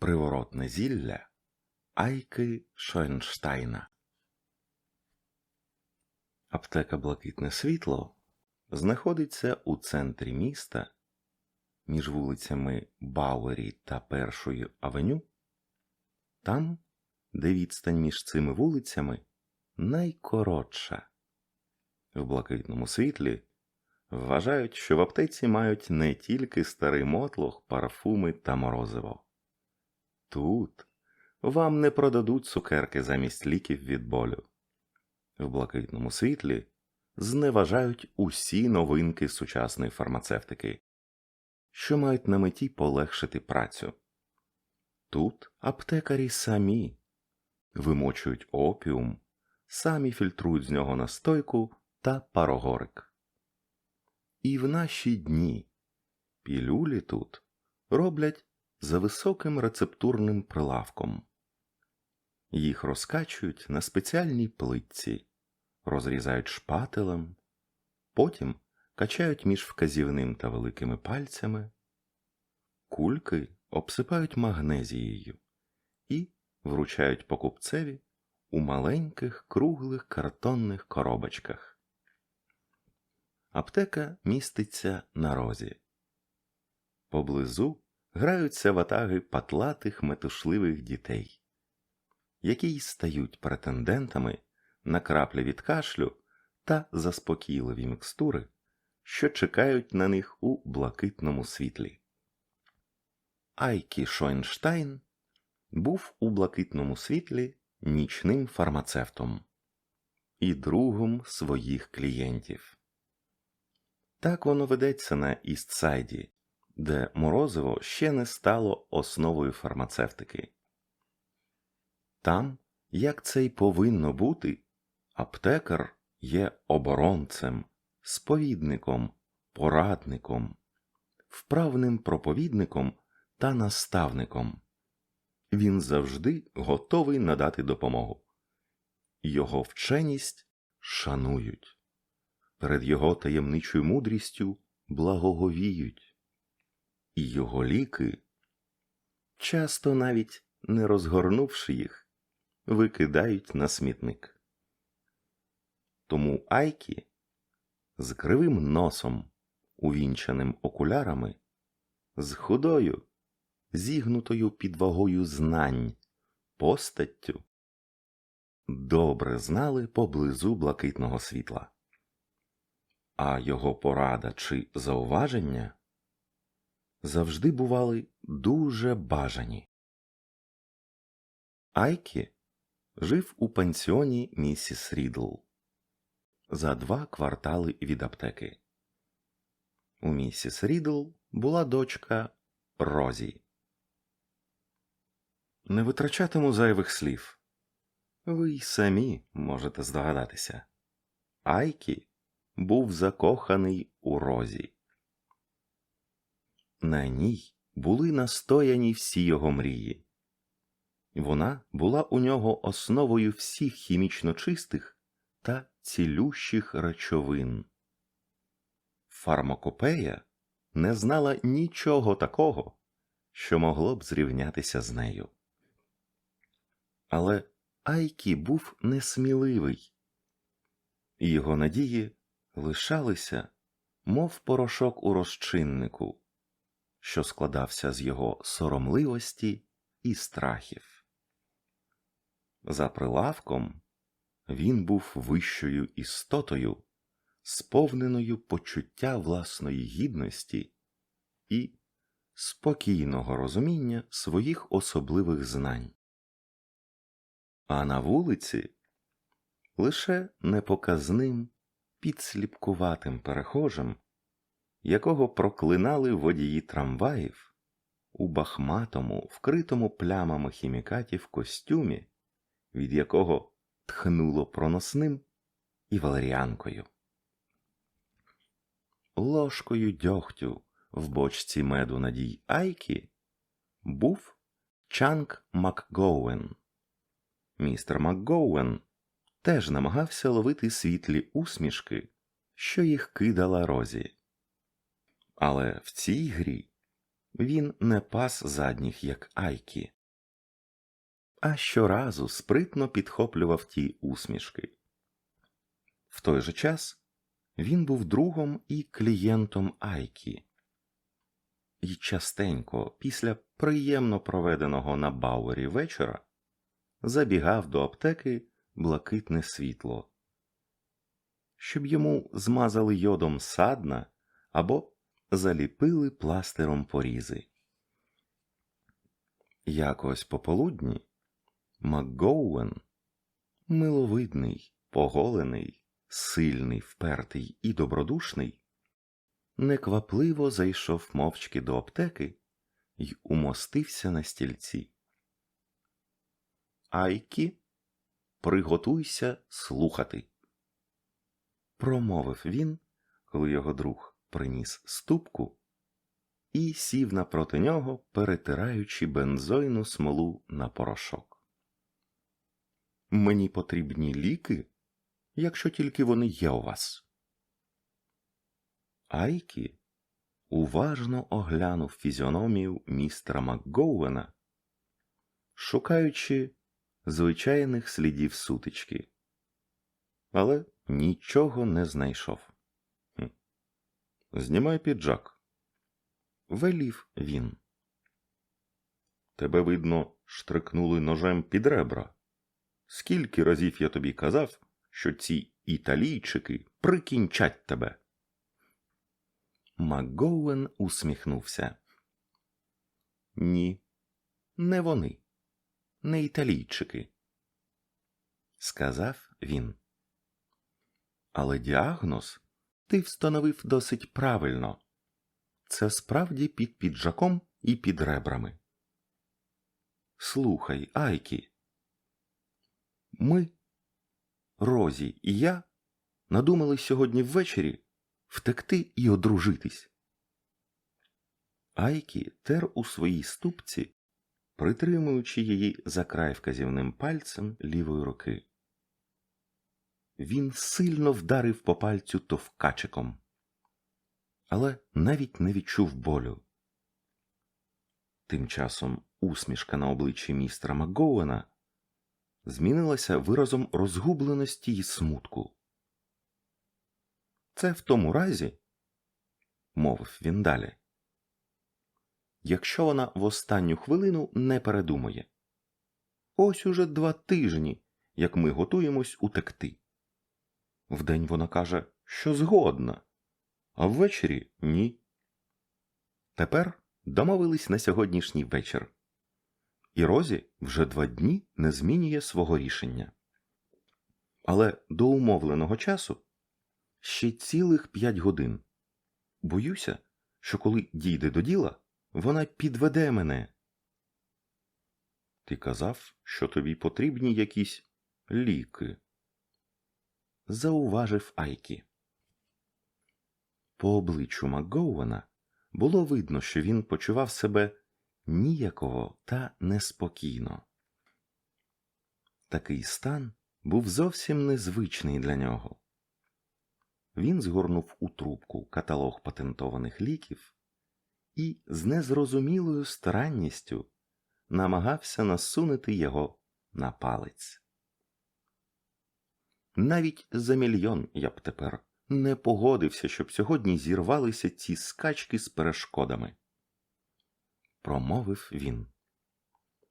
Приворотне зілля Айки Шойнштайна. Аптека Блакитне світло знаходиться у центрі міста між вулицями Бауері та Першою авеню, там, де відстань між цими вулицями найкоротша. В блакитному світлі вважають, що в аптеці мають не тільки старий мотлох, парфуми та морозиво. Тут вам не продадуть цукерки замість ліків від болю. В блакитному світлі зневажають усі новинки сучасної фармацевтики, що мають на меті полегшити працю. Тут аптекарі самі вимочують опіум, самі фільтрують з нього настойку та парогорик. І в наші дні пілюлі тут роблять за високим рецептурним прилавком. Їх розкачують на спеціальній плитці, розрізають шпателем, потім качають між вказівним та великими пальцями, кульки обсипають магнезією і вручають покупцеві у маленьких круглих картонних коробочках. Аптека міститься на розі. Поблизу граються ватаги патлатих метушливих дітей, які й стають претендентами на краплі від кашлю та заспокійливі мікстури, що чекають на них у блакитному світлі. Айкі Шойнштайн був у блакитному світлі нічним фармацевтом і другом своїх клієнтів. Так воно ведеться на Істсайді, де морозиво ще не стало основою фармацевтики. Там, як це й повинно бути, аптекар є оборонцем, сповідником, порадником, вправним проповідником та наставником. Він завжди готовий надати допомогу. Його вченість шанують, перед його таємничою мудрістю благоговіють, і його ліки, часто навіть не розгорнувши їх, викидають на смітник. Тому Айкі з кривим носом, увінчаним окулярами, з худою, зігнутою під вагою знань, постаттю, добре знали поблизу блакитного світла. А його порада чи зауваження завжди бували дуже бажані. Айкі жив у пансіоні місіс Рідл за два квартали від аптеки. У місіс Рідл була дочка Розі. Не витрачатиму зайвих слів. Ви й самі можете здогадатися. Айкі був закоханий у Розі. На ній були настояні всі його мрії. Вона була у нього основою всіх хімічно чистих та цілющих речовин. Фармакопея не знала нічого такого, що могло б зрівнятися з нею. Але Айкі був несміливий, його надії лишалися, мов порошок у розчиннику, що складався з його соромливості і страхів. За прилавком він був вищою істотою, сповненою почуття власної гідності і спокійного розуміння своїх особливих знань. А на вулиці лише непоказним, підсліпкуватим перехожим, якого проклинали водії трамваїв у бахматому, вкритому плямами хімікатів костюмі, від якого тхнуло проносним і валеріанкою. Ложкою дьогтю в бочці меду надій Айкі був Чанк Макгоуен. Містер Макгоуен теж намагався ловити світлі усмішки, що їх кидала розі. Але в цій грі він не пас задніх, як Айкі, а щоразу спритно підхоплював ті усмішки. В той же час він був другом і клієнтом Айкі. І частенько, після приємно проведеного на Бауері вечора, забігав до аптеки блакитне світло, щоб йому змазали йодом садна або заліпили пластиром порізи. Якось пополудні МакГоуен, миловидний, поголений, сильний, впертий і добродушний, неквапливо зайшов мовчки до аптеки й умостився на стільці. Айкі, приготуйся слухати, промовив він, коли його друг приніс ступку і сів напроти нього, перетираючи бензойну смолу на порошок. Мені потрібні ліки, якщо тільки вони є у вас. Айкі уважно оглянув фізіономію містера МакГоуена, шукаючи звичайних слідів сутички, але нічого не знайшов. Знімай піджак. Велів він. Тебе, видно, штрикнули ножем під ребра. Скільки разів я тобі казав, що ці італійчики прикінчать тебе. МакГоуен усміхнувся. Ні, не вони, не італійчики, сказав він. Але діагноз ти встановив досить правильно. Це справді під піджаком і під ребрами. Слухай, Айкі. Ми, Розі і я, надумали сьогодні ввечері втекти і одружитись. Айкі тер у своїй ступці, притримуючи її за край вказівним пальцем лівої руки. Він сильно вдарив по пальцю товкачиком, але навіть не відчув болю. Тим часом усмішка на обличчі містера Макгоуена змінилася виразом розгубленості й смутку. Це в тому разі, мовив він далі, якщо вона в останню хвилину не передумає. Ось уже два тижні, як ми готуємось утекти. Вдень вона каже, що згодна, а ввечері ні. Тепер домовились на сьогоднішній вечір. І Розі вже два дні не змінює свого рішення. Але до умовленого часу ще цілих п'ять годин. Боюся, що коли дійде до діла, вона підведе мене. Ти казав, що тобі потрібні якісь ліки, зауважив Айкі. По обличчю Макгоуена було видно, що він почував себе ніяково та неспокійно. Такий стан був зовсім незвичний для нього. Він згорнув у трубку каталог патентованих ліків і з незрозумілою старанністю намагався насунути його на палець. Навіть за мільйон я б тепер не погодився, щоб сьогодні зірвалися ці скачки з перешкодами. Промовив він.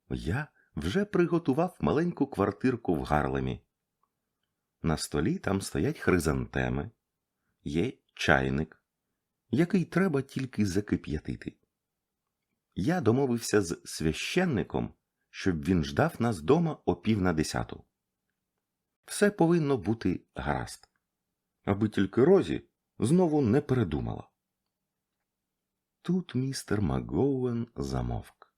Я вже приготував маленьку квартирку в Гарлемі. На столі там стоять хризантеми, є чайник, який треба тільки закип'ятити. Я домовився з священником, щоб він ждав нас дома о пів на десяту. Все повинно бути гаразд, аби тільки Розі знову не передумала. Тут містер Макгоуен замовк,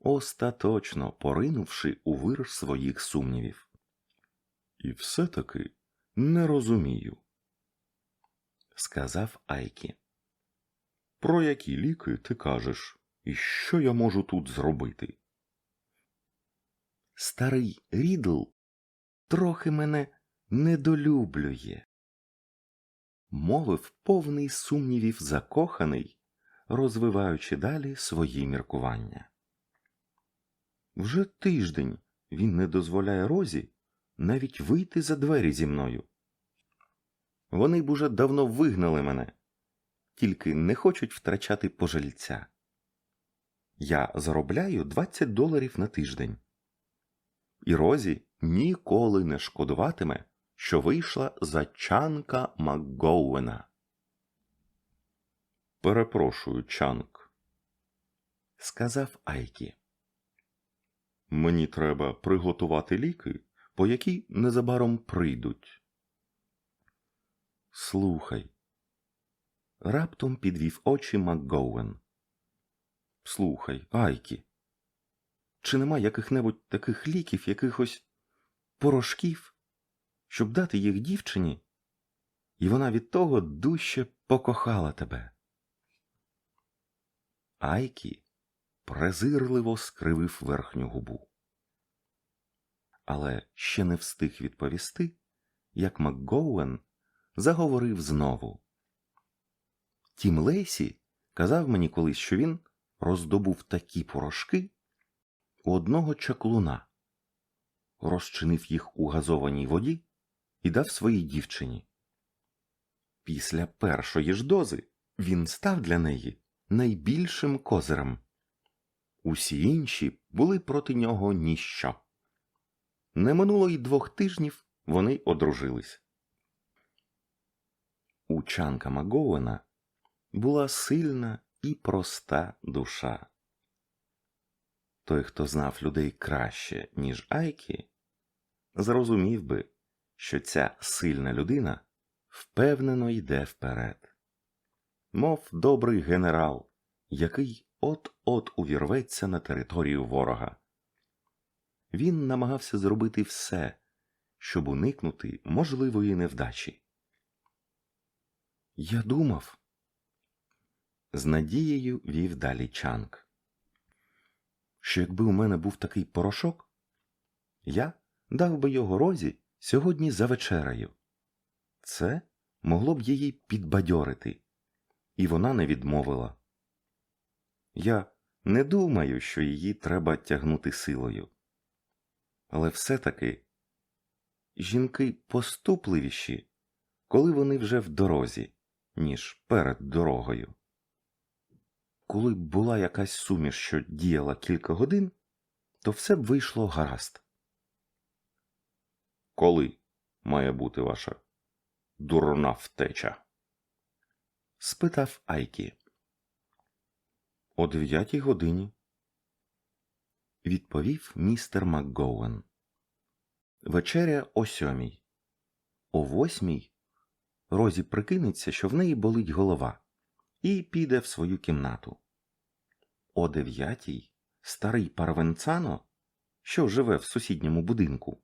остаточно поринувши у вир своїх сумнівів. І все таки не розумію, сказав Айкі. Про які ліки ти кажеш, і що я можу тут зробити? Старий Рідл трохи мене недолюблює, мовив повний сумнівів закоханий, розвиваючи далі свої міркування. Вже тиждень він не дозволяє Розі навіть вийти за двері зі мною. Вони б уже давно вигнали мене, тільки не хочуть втрачати пожильця. Я заробляю 20 доларів на тиждень. І Розі ніколи не шкодуватиме, що вийшла за Чанка Макгоуена. Перепрошую, Чанк, сказав Айкі. Мені треба приготувати ліки, по які незабаром прийдуть. Слухай. Раптом підвів очі Макгоуен. Слухай, Айкі. Чи нема яких-небудь таких ліків, якихось порошків, щоб дати їх дівчині, і вона від того дужче покохала тебе? Айкі презирливо скривив верхню губу. Але ще не встиг відповісти, як МакГоуен заговорив знову. Тім Лейсі казав мені колись, що він роздобув такі порошки у одного чаклуна, розчинив їх у газованій воді і дав своїй дівчині. Після першої ж дози він став для неї найбільшим козирем. Усі інші були проти нього ніщо. Не минуло й двох тижнів вони одружились. У Чанка Магоуена була сильна і проста душа. Той, хто знав людей краще, ніж Айкі, зрозумів би, що ця сильна людина впевнено йде вперед, мов добрий генерал, який от-от увірветься на територію ворога. Він намагався зробити все, щоб уникнути можливої невдачі. Я думав, з надією вів далі Чанг, що якби у мене був такий порошок, я дав би його розі сьогодні за вечерею. Це могло б її підбадьорити, і вона не відмовила. Я не думаю, що її треба тягнути силою. Але все-таки жінки поступливіші, коли вони вже в дорозі, ніж перед дорогою. Коли б була якась суміш, що діяла кілька годин, то все б вийшло гаразд. Коли має бути ваша дурна втеча? спитав Айкі. О дев'ятій годині, відповів містер МакГоуен. Вечеря о сьомій. О восьмій Розі прикинеться, що в неї болить голова, і піде в свою кімнату. О дев'ятій старий Парвенцано, що живе в сусідньому будинку,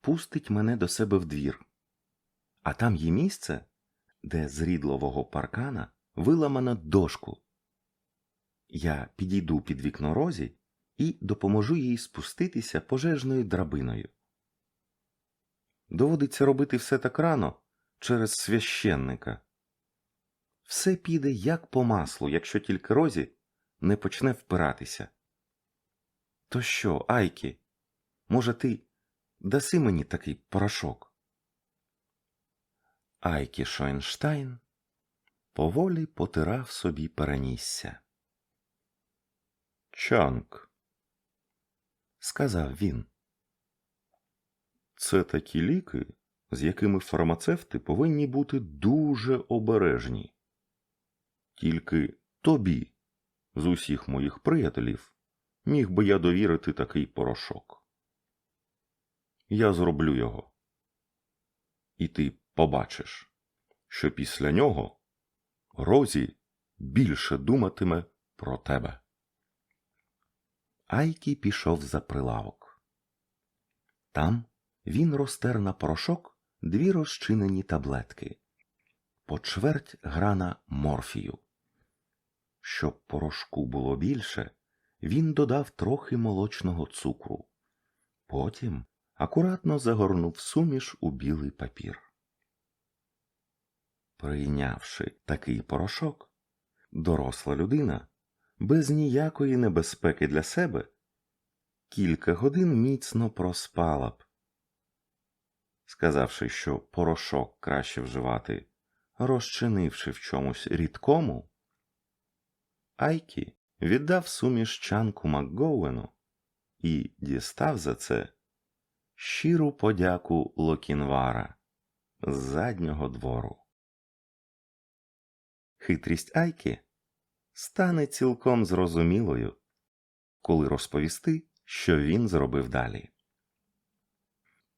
пустить мене до себе в двір. А там є місце, де з рідлового паркана виламано дошку. Я підійду під вікно Розі і допоможу їй спуститися пожежною драбиною. Доводиться робити все так рано через священника. Все піде як по маслу, якщо тільки Розі не почне впиратися. То що, Айкі, може, ти даси мені такий порошок? Айкі Шойнштайн поволі потирав собі перенісся. Чанк, сказав він. Це такі ліки, з якими фармацевти повинні бути дуже обережні. Тільки тобі, з усіх моїх приятелів, міг би я довірити такий порошок. Я зроблю його. І ти побачиш, що після нього Розі більше думатиме про тебе. Айкі пішов за прилавок. Там він розтер на порошок дві розчинені таблетки, по чверть грана морфію. Щоб порошку було більше, він додав трохи молочного цукру. Потім акуратно загорнув суміш у білий папір. Прийнявши такий порошок, доросла людина, без ніякої небезпеки для себе, кілька годин міцно проспала б. Сказавши, що порошок краще вживати, розчинивши в чомусь рідкому, Айкі віддав суміш чанку Макгоуену і дістав за це щиру подяку Локінвара з заднього двору. Хитрість Айкі стане цілком зрозумілою, коли розповісти, що він зробив далі.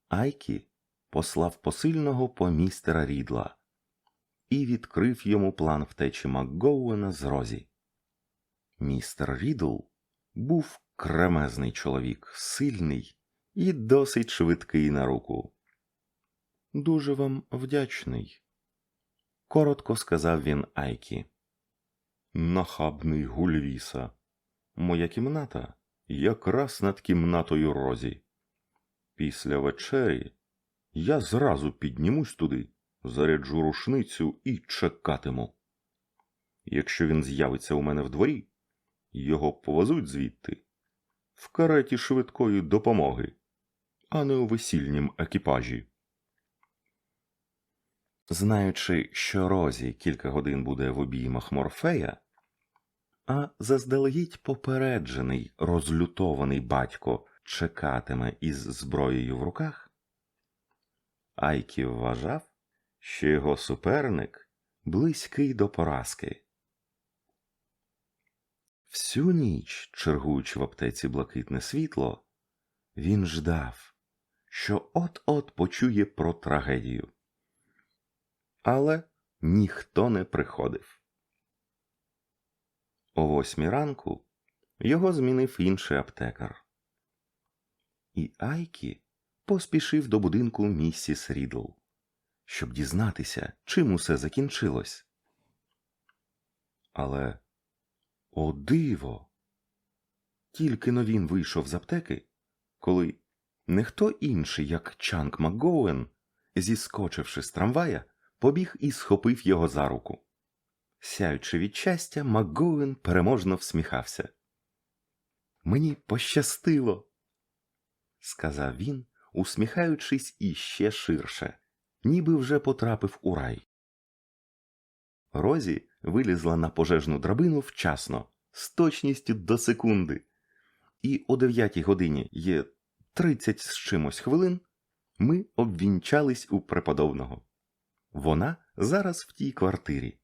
Айкі послав посильного по містера Рідла і відкрив йому план втечі Макгоуена з Розі. Містер Рідл був кремезний чоловік, сильний і досить швидкий на руку. Дуже вам вдячний, коротко сказав він Айкі. Нахабний гульвіса. Моя кімната якраз над кімнатою Розі. Після вечері я зразу піднімусь туди, заряджу рушницю і чекатиму. Якщо він з'явиться у мене в дворі, його повезуть звідти в кареті швидкої допомоги, а не у весільнім екіпажі. Знаючи, що Розі кілька годин буде в обіймах Морфея, а заздалегідь попереджений розлютований батько чекатиме із зброєю в руках, Айкі вважав, що його суперник близький до поразки. Всю ніч, чергуючи в аптеці блакитне світло, він ждав, що от-от почує про трагедію. Але ніхто не приходив. О восьмій ранку його змінив інший аптекар. І Айкі поспішив до будинку місіс Рідл, щоб дізнатися, чим усе закінчилось. Але, о диво! Тільки но він вийшов з аптеки, коли не хто інший, як Чанк Макгоуен, зіскочивши з трамвая, побіг і схопив його за руку. Сяючи від щастя, Макгоуен переможно всміхався. Мені пощастило, сказав він, усміхаючись іще ширше, ніби вже потрапив у рай. Розі вилізла на пожежну драбину вчасно, з точністю до секунди, і о дев'ятій годині є тридцять з чимось хвилин ми обвінчались у преподобного. Вона зараз в тій квартирі.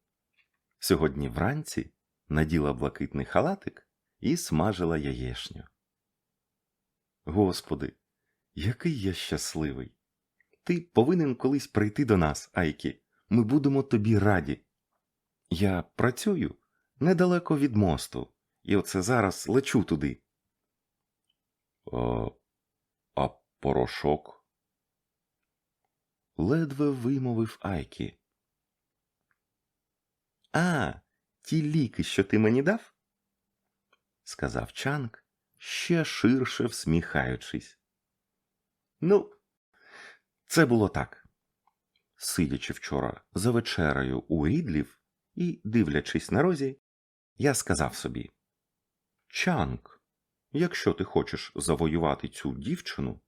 Сьогодні вранці наділа блакитний халатик і смажила яєшню. Господи, який я щасливий! Ти повинен колись прийти до нас, Айкі. Ми будемо тобі раді. Я працюю недалеко від мосту, і оце зараз лечу туди. А, а порошок? Ледве вимовив Айкі. А, ті ліки, що ти мені дав? сказав Чанг, ще ширше всміхаючись. Ну, це було так. Сидячи вчора за вечерею у Рідлів і дивлячись на розі, я сказав собі Чанг, якщо ти хочеш завоювати цю дівчину,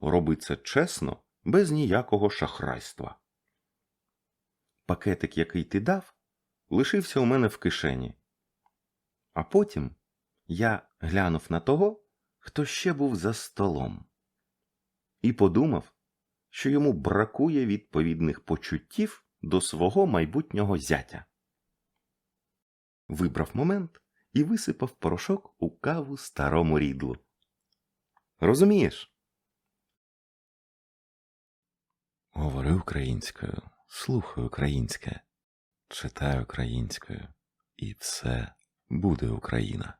роби це чесно, без ніякого шахрайства. Пакетик, який ти дав, лишився у мене в кишені. А потім я глянув на того, хто ще був за столом, і подумав, що йому бракує відповідних почуттів до свого майбутнього зятя. Вибрав момент і висипав порошок у каву старому рідлу. Розумієш? Говори українською, слухай українське, читай українською, і все буде Україна.